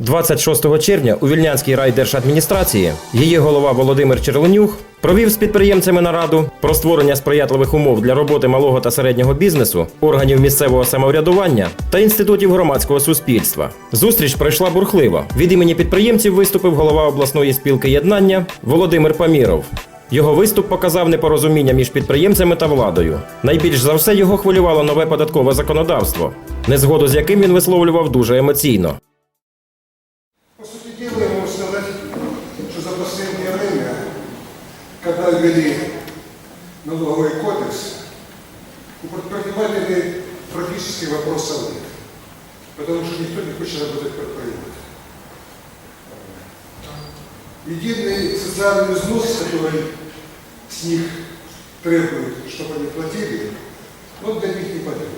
26 червня у Вільнянській райдержадміністрації її голова Володимир Черленюх провів з підприємцями нараду про створення сприятливих умов для роботи малого та середнього бізнесу, органів місцевого самоврядування та інститутів громадського суспільства. Зустріч пройшла бурхливо. Від імені підприємців виступив голова обласної спілки єднання Володимир Паміров. Його виступ показав непорозуміння між підприємцями та владою. Найбільш за все його хвилювало нове податкове законодавство, незгоду з яким він висловлював дуже емоційно. Могу сказать, что за последнее время, когда ввели налоговый кодекс, у предпринимателей практически вопросов нет. Потому что никто не хочет работать предпринимателем. Единый социальный взнос, который с них требует, чтобы они платили, он для них не потребует.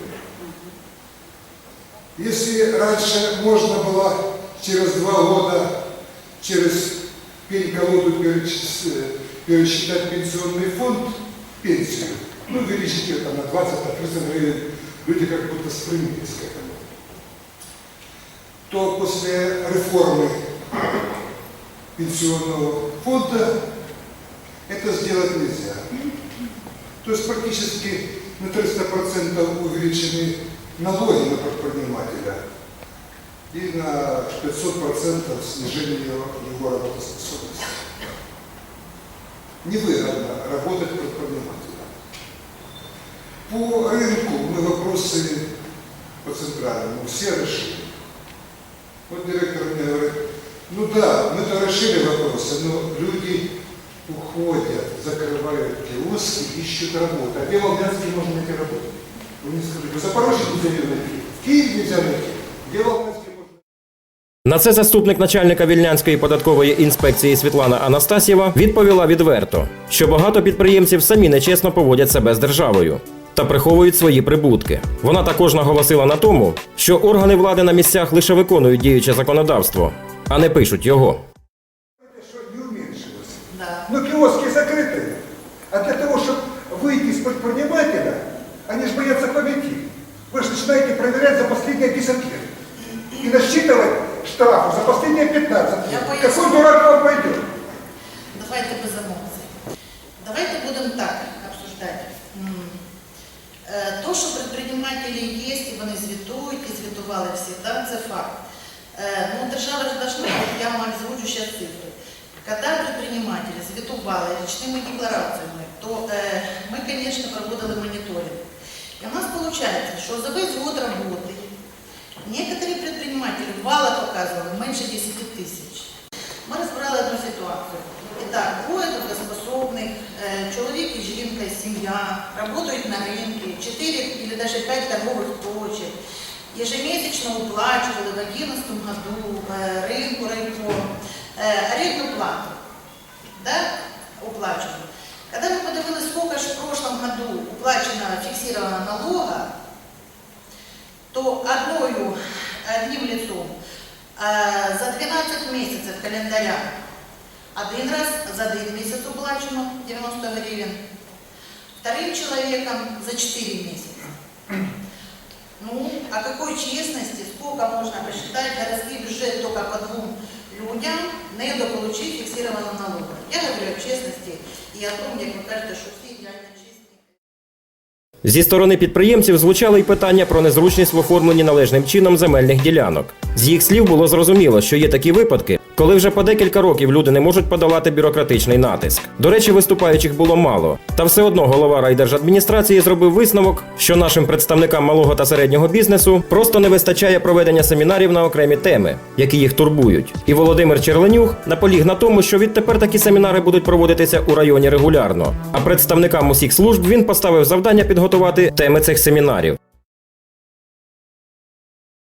Если раньше можно было через два года через пень-колоду пересчитать пенсионный фонд, пенсию, ну, увеличить это на 20, на 30 гривен, люди как будто стремились к этому, то после реформы пенсионного фонда это сделать нельзя. То есть практически на 300% увеличены налоги на предпринимателя и на 500% снижение его, его работоспособности. Невыгодно работать предпринимателям. По рынку мы вопросы по центральному все решили. Вот директор мне говорит, ну да, мы-то решили вопросы, но люди уходят, закрывают киоски, ищут работу. А где в Алмянске можно найти работу? Вы мне скажите, в Запорожье нельзя найти, в Киеве нельзя найти. Где в На це заступник начальника Вільнянської податкової інспекції Світлана Анастасєва відповіла відверто, що багато підприємців самі нечесно поводять себе з державою та приховують свої прибутки. Вона також наголосила на тому, що органи влади на місцях лише виконують діюче законодавство, а не пишуть його. насчитывать штрафы за последние 15 лет. Я боюсь. Какой дурак вам пойдет? Давайте без емоцій. Давайте будемо так обсуждати. М, е, То, що предпринимателі є, і вони звітують, і звітували всі, да, це факт. Е, Ну, держава ж должна, от я вам озвучу зараз цифри. Когда предприниматели звітували річними деклараціями, то е, ми, звісно, проводили моніторинг. І у нас виходить, що за весь год роботи некоторые предприниматели вало показывали меньше 10 тисяч. Ми розбирали одну ситуацію. І так, двоє трудоспособних, е, чоловік і жінка, і сім'я, працюють на ринку, 4 или даже 5 торгових точек, ежемесячно уплачивали в 2011 году е, ринку, райком, е, арендну плату. Да? Уплачивали. Когда мы подивились, сколько же в прошлом году уплачено фиксированного налога, то одною, одним лицом э, за 12 месяцев календаря один раз за один месяц уплачено 90 гривен, вторым человеком за 4 месяца. Ну, о какой честности, сколько можно посчитать городский бюджет только по двум людям, не дополучить фиксированного налога. Я говорю о честности и о том, как вы кажете, что все идеально честные. Зі сторони підприємців звучали й питання про незручність в оформленні належним чином земельних ділянок. З їх слів було зрозуміло, що є такі випадки, коли вже по декілька років люди не можуть подолати бюрократичний натиск. До речі, виступаючих було мало. Та все одно голова райдержадміністрації зробив висновок, що нашим представникам малого та середнього бізнесу просто не вистачає проведення семінарів на окремі теми, які їх турбують. І Володимир Черленюх наполіг на тому, що відтепер такі семінари будуть проводитися у районі регулярно. А представникам усіх служб він поставив завдання підготувати теми цих семінарів.